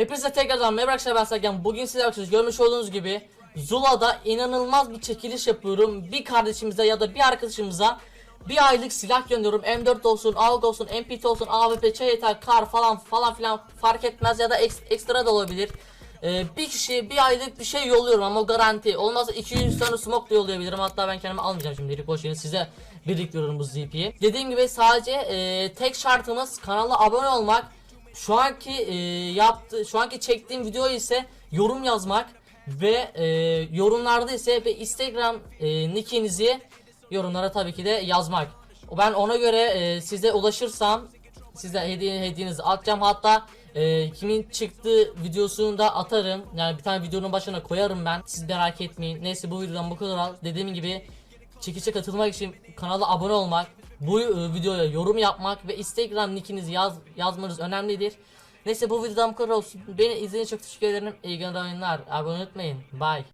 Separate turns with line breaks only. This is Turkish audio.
Hepinize tekrardan merhaba arkadaşlar ben Sergen. Bugün sizlerle arkadaşlar görmüş olduğunuz gibi Zula'da inanılmaz bir çekiliş yapıyorum. Bir kardeşimize ya da bir arkadaşımıza bir aylık silah gönderiyorum. M4 olsun, AUG olsun, MPT olsun, AWP, ÇYT, kar falan falan filan fark etmez ya da eks- ekstra da olabilir. Ee, bir kişi bir aylık bir şey yolluyorum ama garanti. Olmazsa 200 tane smoke da yollayabilirim. Hatta ben kendime almayacağım şimdi. Boş verin size biriktiriyorum bu ZP'yi. Dediğim gibi sadece e, tek şartımız kanala abone olmak. Şu anki e, yaptı, şu anki çektiğim video ise yorum yazmak ve e, yorumlarda ise ve Instagram e, nickinizi yorumlara tabii ki de yazmak. Ben ona göre e, size ulaşırsam size hediye hediyenizi atacağım hatta e, kimin çıktığı videosunu da atarım. Yani bir tane videonun başına koyarım ben. Siz merak etmeyin. Neyse bu videodan bu kadar. Dediğim gibi çekişe katılmak için kanala abone olmak, bu e, videoya yorum yapmak ve Instagram nickinizi yaz, yazmanız önemlidir. Neyse bu videodan bu kadar olsun. Beni izlediğiniz için çok teşekkür ederim. İyi günler oyunlar. Abone unutmayın. Bye.